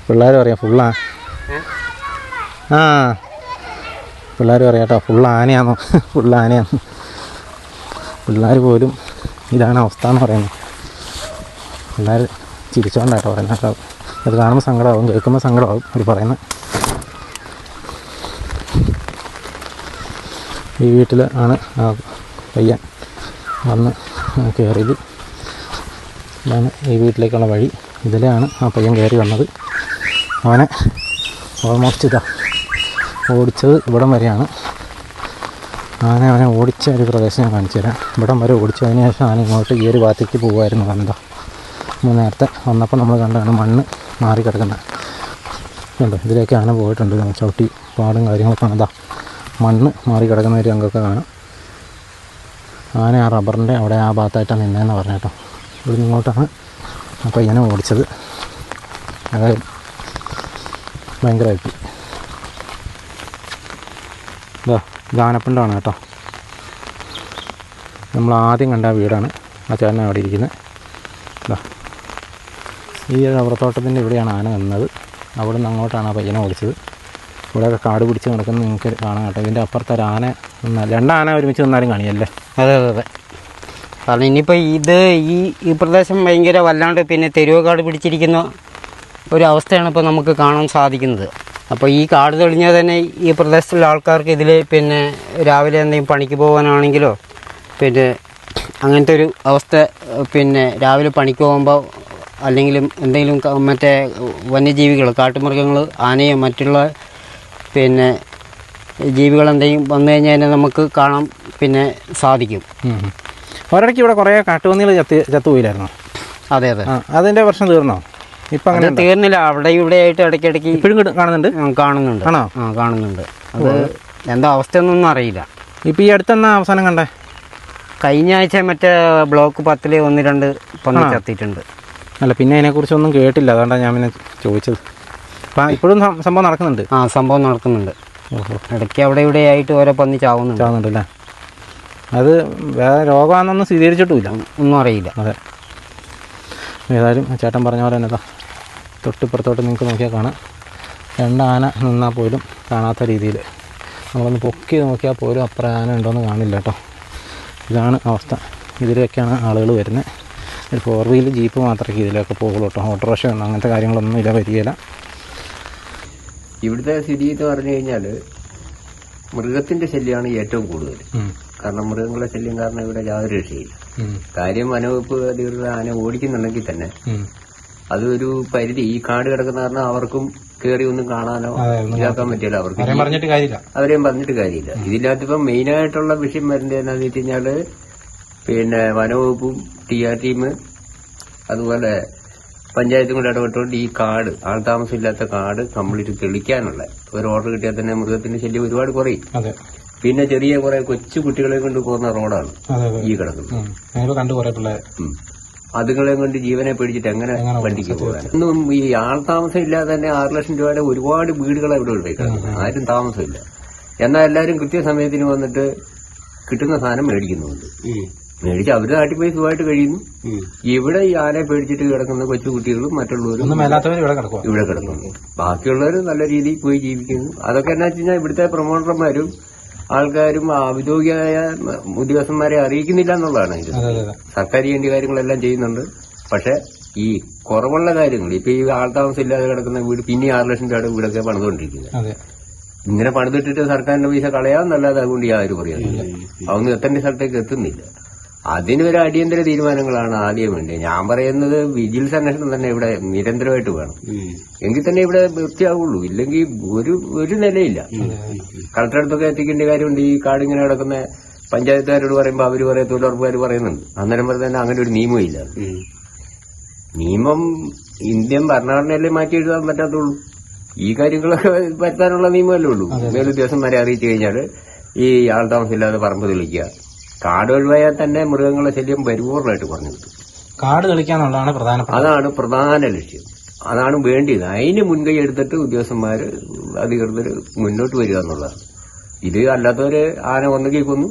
പിള്ളേർ പറയാം ഫുള്ളാ ആ. പിള്ളേർ പറയാം കേട്ടോ ഫുൾ ആനയാന്നോ. ഫുൾ ആനയാന്ന്. പിള്ളേർ പോലും ഇതാണ് അവസ്ഥ എന്ന് പറയുന്നത്. പിള്ളേർ ചിരിച്ചോണ്ടാട്ടോ പറയുന്നത് കേട്ടോ അത് കാണുമ്പോൾ സങ്കടമാകും കേൾക്കുമ്പോൾ സങ്കടമാകും അവർ പറയുന്നത്. ഈ വീട്ടിൽ ആണ് പയ്യൻ വന്ന് കയറിയത് ഇതാണ് ഈ വീട്ടിലേക്കുള്ള വഴി. ഇതിലാണ് ആ പയ്യൻ കയറി വന്നത്. അവനെ ഓൾമോസ്റ്റ് ഇതാ ഓടിച്ചത് ഇവിടം വരെയാണ്. ആന അവനെ ഓടിച്ച ഒരു പ്രദേശം ഞാൻ കാണിച്ചു തരാം. ഇവിടം വരെ ഓടിച്ചു അതിന് ശേഷം ആന ഇങ്ങോട്ട് ഈ ഒരു ഭാഗത്തേക്ക് പോകുമായിരുന്നു കണ്ടോ? നമ്മൾ നേരത്തെ വന്നപ്പോൾ നമ്മൾ കണ്ടാണ് മണ്ണ് മാറി കിടക്കുന്നത് കണ്ടോ? ഇതിലേക്ക് ആന പോയിട്ടുണ്ട് ചവിട്ടി പാടും കാര്യങ്ങളൊക്കെ കാണാം. മണ്ണ് മാറി കിടക്കുന്ന ഒരു രംഗമൊക്കെ കാണാം. ആന ആ റബ്ബറിന്റെ അവിടെ ആ ഭാഗത്തായിട്ടാണ് നിന്നതെന്ന് പറഞ്ഞു കേട്ടോ ഇവിടെ ഇങ്ങോട്ടാണ് ആ പയ്യനെ ഓടിച്ചത്. അതായത് ഭയങ്കരമായിട്ട്. ഇതാ ഗാനപ്പിണ്ടാണ് കേട്ടോ. നമ്മൾ ആദ്യം കണ്ട ആ വീടാണ്. ആ ചേട്ടൻ അവിടെ ഇരിക്കുന്നത്. ഇതാ ഈ റബ്ബർത്തോട്ടത്തിന്റെ ഇവിടെയാണ് ആന നിന്നത്. അവിടെ നിന്ന് അങ്ങോട്ടാണ് ആ പയ്യനെ ഓടിച്ചത്. ഇവിടെയൊക്കെ കാട് പിടിച്ച് നടക്കുന്നത് നിങ്ങൾക്ക് കാണാം കേട്ടോ. ഇതിന്റെ അപ്പുറത്ത് ഒരു ആന നിന്നാൽ രണ്ടാന ഒരുമിച്ച് നിന്നാലും കാണിയല്ലേ? അതെ അതെ അതെ. കാരണം ഇനിയിപ്പോൾ ഇത് ഈ ഈ പ്രദേശം ഭയങ്കര വല്ലാണ്ട് പിന്നെ തെരുവ് കാട് പിടിച്ചിരിക്കുന്ന ഒരു അവസ്ഥയാണ് ഇപ്പോൾ നമുക്ക് കാണാൻ സാധിക്കുന്നത്. അപ്പോൾ ഈ കാട് തെളിഞ്ഞാൽ തന്നെ ഈ പ്രദേശത്തുള്ള ആൾക്കാർക്ക് ഇതിൽ പിന്നെ രാവിലെ എന്തെങ്കിലും പണിക്ക് പോകാനാണെങ്കിലോ പിന്നെ അങ്ങനത്തെ ഒരു അവസ്ഥ പിന്നെ രാവിലെ പണിക്ക് പോകുമ്പോൾ അല്ലെങ്കിലും എന്തെങ്കിലും മറ്റേ വന്യജീവികൾ കാട്ടുമൃഗങ്ങൾ ആനയോ മറ്റുള്ള പിന്നെ ജീവികൾ എന്തെങ്കിലും വന്നു കഴിഞ്ഞാൽ തന്നെ നമുക്ക് കാണാൻ പിന്നെ സാധിക്കും. ഒരിടയ്ക്ക് ഇവിടെ കുറേ കാട്ടുപന്നികൾ ചത്ത് ചത്തുപോയില്ലായിരുന്നു? അതെ അതെ. അതിന്റെ പ്രശ്നം തീർന്നോ? ഇപ്പം അങ്ങനെ തീർന്നില്ല. അവിടെ ഇവിടെ ആയിട്ട് ഇടയ്ക്കിടയ്ക്ക് ഇപ്പോഴും കാണുന്നുണ്ട്? കാണുന്നുണ്ട്. ആണോ? ആ കാണുന്നുണ്ട്. അത് എന്താ അവസ്ഥയൊന്നും അറിയില്ല. ഇപ്പം ഈ അടുത്തെന്നാ അവസാനം കണ്ടേ? കഴിഞ്ഞ ആഴ്ച മറ്റേ ബ്ലോക്ക് പത്തിൽ ഒന്ന് രണ്ട് പന്നി ചത്തിയിട്ടുണ്ട്. അല്ല പിന്നെ അതിനെക്കുറിച്ചൊന്നും കേട്ടില്ല. അതുകൊണ്ടാണ് ഞാൻ പിന്നെ ചോദിച്ചത്. ഇപ്പോഴും സംഭവം നടക്കുന്നുണ്ട്. ആ സംഭവം നടക്കുന്നുണ്ട്. ഇടയ്ക്ക് അവിടെ ഇവിടെ ആയിട്ട് ഓരോ പന്നി ചാവുന്നുണ്ട്. ചാവുന്നുണ്ട് അല്ലേ അത് വേറെ രോഗമാണെന്നൊന്നും സ്ഥിരീകരിച്ചിട്ടുമില്ല. ഒന്നും അറിയില്ല. അതെ. ഏതായാലും ചേട്ടൻ പറഞ്ഞ പോലെ തന്നെ തൊട്ടിപ്പുറത്തോട്ട് നിങ്ങൾക്ക് നോക്കിയാൽ കാണാം. രണ്ട് ആന നിന്നാൽ പോലും കാണാത്ത രീതിയിൽ. നമ്മളൊന്ന് പൊക്കി നോക്കിയാൽ പോലും അത്ര ആന ഉണ്ടോയെന്ന് കാണില്ല കേട്ടോ. ഇതാണ് അവസ്ഥ. ഇതിലൊക്കെയാണ് ആളുകൾ വരുന്നത്. ഒരു ഫോർ വീലർ ജീപ്പ് മാത്രമേ ഇതിലൊക്കെ പോകുള്ളൂ കേട്ടോ. ഓട്ടോറിക്ഷ അങ്ങനത്തെ കാര്യങ്ങളൊന്നും ഇല്ല വരികയില്ല ഇവിടുത്തെ സ്ഥിതി എന്ന് പറഞ്ഞു കഴിഞ്ഞാൽ മൃഗത്തിന്റെ ശല്യമാണ് ഏറ്റവും കൂടുതൽ. കാരണം മൃഗങ്ങളുടെ ശല്യം കാരണം ഇവിടെ യാതൊരു രക്ഷയില്ല. കാര്യം വനവകുപ്പ് അധികൃതർ ആന ഓടിക്കുന്നുണ്ടെങ്കിൽ തന്നെ അതൊരു പരിധി ഈ കാട് കിടക്കുന്ന കാരണം അവർക്കും കയറി ഒന്നും കാണാനോ ഇതാക്കാൻ പറ്റില്ല. അവർക്ക് അവരെയും പറഞ്ഞിട്ട് കാര്യമില്ല. അവരെയും മെയിൻ ആയിട്ടുള്ള ഇതിനകത്തിപ്പം വിഷയം വരുന്നത് എന്താണെന്ന് വെച്ച് കഴിഞ്ഞാൽ പിന്നെ വനവകുപ്പും ടി ആർ ടീം അതുപോലെ പഞ്ചായത്തും കൂടെ ഇടപെട്ടുകൊണ്ട് ഈ കാട് ആൾതാമസം ഇല്ലാത്ത കാട് കംപ്ലീറ്റ് തെളിക്കാനുള്ള. ഒരു ഓർഡർ കിട്ടിയാൽ തന്നെ മൃഗത്തിന്റെ ശല്യം ഒരുപാട് കുറയും. പിന്നെ ചെറിയ കുറെ കൊച്ചു കുട്ടികളെ കൊണ്ട് പോകുന്ന റോഡാണ് ഈ കിടക്കുന്നത്. അതുങ്ങളെ കൊണ്ട് ജീവനെ പേടിച്ചിട്ട് എങ്ങനെ വണ്ടിക്ക് പോകാൻ ഒന്നും ഈ ആൾതാമസം ഇല്ലാതെ തന്നെ ആറ് ലക്ഷം രൂപയുടെ ഒരുപാട് വീടുകൾ ഇവിടെ ഉണ്ടായിക്കിടക്കുന്നത് ആരും താമസമില്ല. എന്നാൽ എല്ലാവരും കൃത്യസമയത്തിന് വന്നിട്ട് കിട്ടുന്ന സാധനം മേടിക്കുന്നുണ്ട്. മേടിച്ച് അവർ നാട്ടിൽ പോയി സുഖമായിട്ട് കഴിയുന്നു. ഇവിടെ ഈ ആനയെ പേടിച്ചിട്ട് കിടക്കുന്ന കൊച്ചു കുട്ടികളും മറ്റുള്ളവരും ഇവിടെ കിടക്കുന്നു. ബാക്കിയുള്ളവർ നല്ല രീതിയിൽ പോയി ജീവിക്കുന്നു. അതൊക്കെ എന്നാ വെച്ച് കഴിഞ്ഞാൽ ഇവിടുത്തെ പ്രൊമോട്ടർമാരും ആൾക്കാരും ഔദ്യോഗികമായ ഉദ്യോഗസ്ഥന്മാരെ അറിയിക്കുന്നില്ല എന്നുള്ളതാണ് ഇത്. സർക്കാർ ചെയ്യേണ്ട കാര്യങ്ങളെല്ലാം ചെയ്യുന്നുണ്ട്. പക്ഷെ ഈ കുറവുള്ള കാര്യങ്ങൾ ഇപ്പൊ ഈ ആൾതാമസം ഇല്ലാതെ കിടക്കുന്ന വീട് പിന്നെ ആറ് ലക്ഷം രൂപയുടെ വീടൊക്കെ പണിതുകൊണ്ടിരിക്കുന്നത് ഇങ്ങനെ പണിതിട്ടിട്ട് സർക്കാരിന്റെ പൈസ കളയാന്നല്ലാതെ അതുകൊണ്ട് യാതൊരു പറയുന്നില്ല അതൊന്നും എത്തേണ്ട സ്ഥലത്തേക്ക് എത്തുന്നില്ല. അതിന് ഒരു അടിയന്തര തീരുമാനങ്ങളാണ് ആദ്യം വേണ്ടത്. ഞാൻ പറയുന്നത് വിജിലൻസ് അന്വേഷണം തന്നെ ഇവിടെ നിരന്തരമായിട്ട് വേണം. എങ്കിൽ തന്നെ ഇവിടെ വൃത്തിയാവുള്ളൂ. ഇല്ലെങ്കിൽ ഒരു ഒരു നിലയില്ല. കളക്ടറടുത്തൊക്കെ എത്തിക്കേണ്ട കാര്യമുണ്ട്. ഈ കാട് ഇങ്ങനെ കിടക്കുന്ന പഞ്ചായത്തുകാരോട് പറയുമ്പോൾ അവർ പറയും തൊഴിലുറപ്പുകാർ പറയുന്നുണ്ട്. അന്നേരം പറഞ്ഞ തന്നെ അങ്ങനെ ഒരു നിയമമില്ല നിയമം ഇന്ത്യൻ ഭരണഘടനയല്ലേ മാറ്റി എഴുതാൻ പറ്റാത്തുള്ളൂ. ഈ കാര്യങ്ങളൊക്കെ വരുത്താനുള്ള നിയമമല്ലേ ഉള്ളൂ. മേലുദ്യോഗസ്ഥന്മാരെ അറിയിച്ചു കഴിഞ്ഞാൽ ഈ ആൾ താമസമില്ലാതെ പറമ്പ് തെളിക്കുക. കാട് ഒഴിവായാൽ തന്നെ മൃഗങ്ങളെ ശല്യം പരിപൂർണമായിട്ട് കുറഞ്ഞു കിട്ടും. കാട് തെളിക്കാന്നുള്ളതാണ് പ്രധാന അതാണ് പ്രധാന ലക്ഷ്യം. അതാണ് വേണ്ടിയത്. അതിന് മുൻകൈ എടുത്തിട്ട് ഉദ്യോഗസ്ഥന്മാര് അധികൃതർ മുന്നോട്ട് വരിക എന്നുള്ളതാണ്. ഇത് അല്ലാത്തവര് ആന ഒന്നെങ്കിൽ കൊന്നു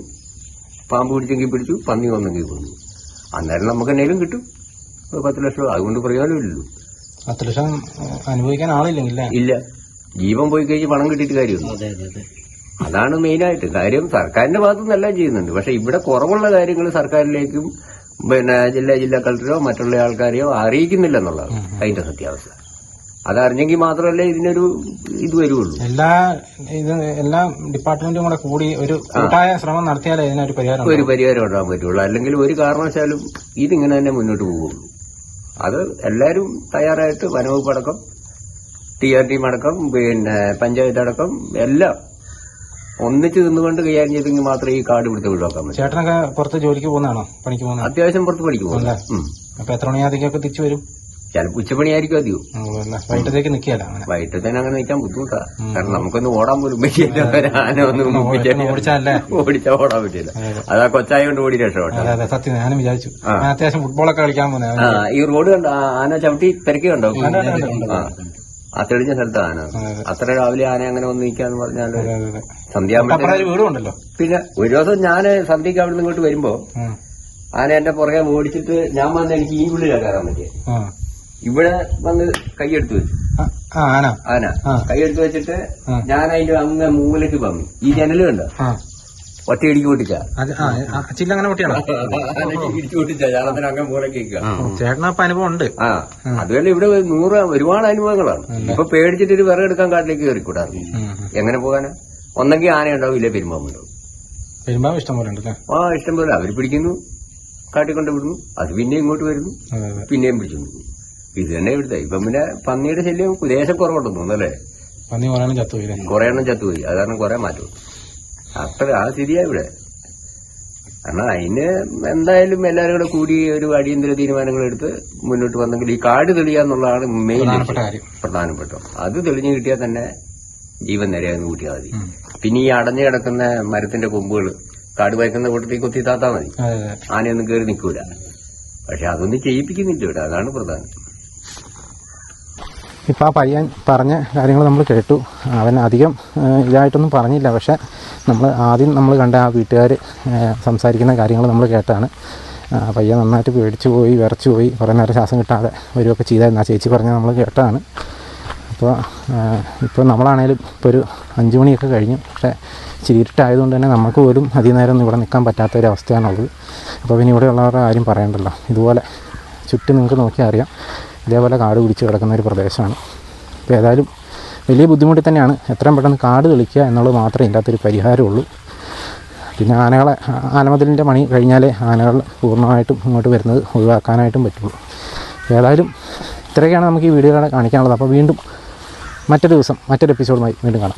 പാമ്പ് പിടിച്ചെങ്കിൽ പിടിച്ചു പന്നി ഒന്നെങ്കിൽ കൊന്നു. അന്നേരം നമുക്ക് എന്തെങ്കിലും കിട്ടും. പത്ത് ലക്ഷം. അതുകൊണ്ട് പ്രയോജനമില്ലല്ലോ. പത്ത് ലക്ഷം അനുഭവിക്കാൻ ആളില്ലെങ്കിൽ ഇല്ല. ജീവൻ പോയി കഴിഞ്ഞ് പണം കിട്ടിയിട്ട് കാര്യമൊന്നും അതാണ് മെയിനായിട്ട്. കാര്യം സർക്കാരിന്റെ ഭാഗത്തുനിന്ന് എല്ലാം ചെയ്യുന്നുണ്ട്. പക്ഷെ ഇവിടെ കുറവുള്ള കാര്യങ്ങൾ സർക്കാരിലേക്കും പിന്നെ ജില്ലാ ജില്ലാ കളക്ടറോ മറ്റുള്ള ആൾക്കാരെയോ അറിയിക്കുന്നില്ല എന്നുള്ളതാണ് അതിന്റെ സത്യാവസ്ഥ. അതറിഞ്ഞെങ്കിൽ മാത്രമല്ലേ ഇതിനൊരു ഇത് വരുള്ളൂ. എല്ലാ ഇത് എല്ലാ ഡിപ്പാർട്ട്മെന്റും കൂടെ കൂടി ഒരു കൂട്ടായ ശ്രമം നടത്തിയാലേ ഇതിനൊരു പരിഹാരം ഒരു പരിഹാരം ഉണ്ടാകാൻ പറ്റുള്ളൂ. അല്ലെങ്കിൽ ഒരു കാരണവശാലും ഇതിങ്ങനെ തന്നെ മുന്നോട്ട് പോകുള്ളൂ. അത് എല്ലാവരും തയ്യാറായിട്ട് വനവകുപ്പ് അടക്കം ടി ആർ ടി അടക്കം പിന്നെ പഞ്ചായത്ത് അടക്കം എല്ലാം ഒന്നിച്ച് നിന്നുകൊണ്ട് കൈകാര്യം ചെയ്തെങ്കിൽ മാത്രമേ ഈ കാർഡ് ഇവിടുത്തെ ഒഴിവാക്കാൻ പറ്റൂ. ചേട്ടനൊക്കെ പുറത്ത് ജോലിക്ക് പോകുന്നതാണോ? പണിക്ക് പോകുന്നത് അത്യാവശ്യം പുറത്ത് പണിക്ക് അല്ലേ? അപ്പൊ എത്ര മണിയാതിക്കൊക്കെ തിരിച്ചു വരും? ചിലപ്പോൾ ഉച്ചപ്പണിയായിരിക്കും അധികം? വൈകിട്ടത്തേക്ക് നിക്കാല വൈകിട്ടത്തേന് അങ്ങനെ നിൽക്കാൻ ബുദ്ധിമുട്ടാ. കാരണം നമുക്കൊന്ന് ഓടാൻ പോലും പറ്റിയില്ല. ഓടിച്ചാലേ ഓടാൻ പറ്റില്ല അതാ കൊച്ചായ കൊണ്ട് ഓടി രക്ഷപ്പെട്ടു സത്യം ഞാനും വിചാരിച്ചു. അത്യാവശ്യം ഫുട്ബോളൊക്കെ കളിക്കാൻ പോകുന്നത്. ഈ റോഡ് കണ്ടോ ആന ചവിട്ടി തിരക്കി കണ്ടോ. ആ തെളിഞ്ഞ സ്ഥലത്ത് ആന അത്ര രാവിലെ ആന അങ്ങനെ വന്ന് നിൽക്കാന്ന് പറഞ്ഞാൽ ഉണ്ടല്ലോ പിന്നെ ഒരു ദിവസം ഞാൻ സന്ധ്യക്ക് അവിടെ നിന്ന് ഇങ്ങോട്ട് വരുമ്പോ. ആന എന്റെ പുറകെ ഓടിച്ചിട്ട് ഞാൻ വന്ന് എനിക്ക് ഈ ഉള്ളിലാണ് കയറാൻ പറ്റിയത് ഇവിടെ വന്ന് കൈയെടുത്ത് വെച്ചു. ആന. ആന. കൈയെടുത്ത് വെച്ചിട്ട്. ഞാൻ അതിന്റെ അങ്ങ് മൂലക്ക് പമ്മി ഈ ജനൽ പൊട്ടിച്ച. ആ, ചില്ല അങ്ങനെ പൊട്ടിയാണോ? ഇടിച്ചു പൊട്ടിച്ച ഞാനതിന് അങ്ങ് മൂലക്ക് നിൽക്കുക ചേട്ടനപ്പൊ അനുഭവം ഉണ്ട്. ആ അതുപോലെ ഇവിടെ നൂറ് ഒരുപാട് അനുഭവങ്ങളാണ്. ഇപ്പൊ പേടിച്ചിട്ട് ഒരു വിറകെടുക്കാൻ കാട്ടിലേക്ക് കയറിക്കൂടാറ്. എങ്ങനെ പോകാനാ? ഒന്നെങ്കിൽ ആന ഉണ്ടാവും ഇല്ലേ പെരുമ്പാമ്പുണ്ടാവും പെരുമ്പാമ്പ് ഇഷ്ടം പോലെ ഉണ്ട് അല്ലേ? ആ ഇഷ്ടം അവർ അവർ പിടിക്കുന്നു കാട്ടിക്കൊണ്ട് വിടുന്നു. അത് പിന്നെ ഇങ്ങോട്ട് വരുന്നു പിന്നെയും പിടിച്ചു ഇത് തന്നെ ഇവിടുത്തെ. ഇപ്പം പിന്നെ പന്നിയുടെ ശല്യം ദേശം കുറവുണ്ടെന്ന് തോന്നുന്നല്ലേ പന്നി പന്നി എണ്ണം ചത്തുപോയി കുറെ എണ്ണം ചത്തുപോയി. അത് കാരണം കുറെ മാറ്റം അത്ര ആ സ്ഥിതിയാ ഇവിടെ. കാരണം അതിന് എന്തായാലും എല്ലാവരും കൂടെ കൂടി ഒരു അടിയന്തര തീരുമാനങ്ങൾ എടുത്ത് മുന്നോട്ട് വന്നെങ്കിൽ ഈ കാട് തെളിയാന്നുള്ളതാണ് മെയിൻ പ്രധാനപ്പെട്ട അത് തെളിഞ്ഞു കിട്ടിയാൽ തന്നെ ജീവൻ നിരയാന്ന് കൂട്ടിയാൽ മതി. പിന്നെ ഈ അടഞ്ഞു കിടക്കുന്ന മരത്തിന്റെ കൊമ്പുകൾ കാട് വയ്ക്കുന്ന കൂട്ടത്തിൽ കുത്തി താത്താ മതി. ആനയൊന്നും കയറി നിൽക്കൂല. പക്ഷെ അതൊന്നും ചെയ്യിപ്പിക്കുന്നില്ല ഇവിടെ. അതാണ് പ്രധാനം. ഇപ്പം ആ പയ്യൻ പറഞ്ഞ കാര്യങ്ങൾ നമ്മൾ കേട്ടു. അവൻ അധികം ഇതായിട്ടൊന്നും പറഞ്ഞില്ല. പക്ഷേ നമ്മൾ ആദ്യം നമ്മൾ കണ്ട ആ വീട്ടുകാർ സംസാരിക്കുന്ന കാര്യങ്ങൾ നമ്മൾ കേട്ടാണ്. പയ്യൻ നന്നായിട്ട് പേടിച്ചു പോയി വിറച്ചു പോയി. കുറേ നേരം ശ്വാസം കിട്ടാതെ വരികയൊക്കെ ചെയ്തായിരുന്നു ആ ചേച്ചി പറഞ്ഞ് നമ്മൾ കേട്ടാണ്. അപ്പോൾ ഇപ്പോൾ നമ്മളാണേലും ഇപ്പോൾ ഒരു അഞ്ച് മണിയൊക്കെ കഴിഞ്ഞു. പക്ഷേ ചീരിട്ടായതുകൊണ്ട് തന്നെ നമുക്ക് പോലും അധികം നേരം ഒന്നും ഇവിടെ നിൽക്കാൻ പറ്റാത്ത ഒരു അവസ്ഥയാണുള്ളത് അപ്പോൾ പിന്നെ ഇവിടെയുള്ളവരുടെ ആരും പറയണ്ടല്ലോ. ഇതുപോലെ ചുറ്റും നിങ്ങൾക്ക് നോക്കിയാൽ അറിയാം. ഇതേപോലെ കാട് പിടിച്ച് കിടക്കുന്ന ഒരു പ്രദേശമാണ്. അപ്പോൾ ഏതായാലും വലിയ ബുദ്ധിമുട്ടിൽ തന്നെയാണ്. എത്രയും പെട്ടെന്ന് കാട് തെളിക്കുക എന്നുള്ളത് മാത്രമേ ഇതിന്റെ അകത്തൊരു പരിഹാരമുള്ളൂ. പിന്നെ ആനകളെ ആനമതിലിന്റെ പണി കഴിഞ്ഞാലേ ആനകൾ പൂർണമായിട്ടും ഇങ്ങോട്ട് വരുന്നത് ഒഴിവാക്കാനായിട്ടും പറ്റുള്ളൂ. ഏതായാലും ഇത്രയൊക്കെയാണ് നമുക്ക് ഈ വീഡിയോയിലൂടെ കാണിക്കാനുള്ളത്. അപ്പോൾ വീണ്ടും മറ്റൊരു ദിവസം മറ്റൊരു എപ്പിസോഡുമായി വീണ്ടും കാണാം.